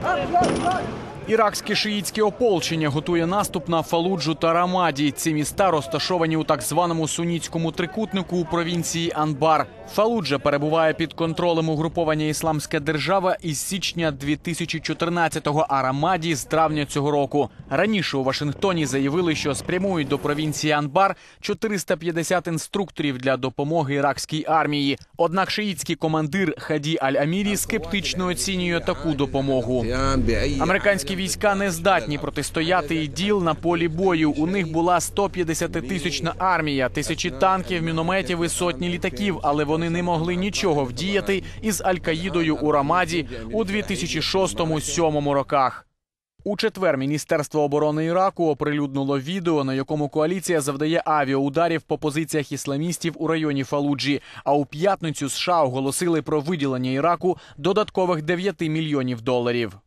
Up, up, up. Іракське шиїцьке ополчення готує наступ на Фалуджу та Рамаді. Ці міста розташовані у так званому сунітському трикутнику у провінції Анбар. Фалуджа перебуває під контролем угруповання Ісламська держава із січня 2014-го, а Рамаді з травня цього року. Раніше у Вашингтоні заявили, що спрямують до провінції Анбар 450 інструкторів для допомоги іракській армії. Однак шиїцький командир Хаді Аль-Амірі скептично оцінює таку допомогу. Американські війська не здатні протистояти іділ на полі бою. У них була 150-тисячна армія, тисячі танків, мінометів і сотні літаків, але вони не могли нічого вдіяти із Аль-Каїдою у Рамаді у 2006-2007 роках. У четвер Міністерство оборони Іраку оприлюднило відео, на якому коаліція завдає авіаударів по позиціях ісламістів у районі Фалуджі. А у п'ятницю США оголосили про виділення Іраку додаткових 9 мільйонів доларів.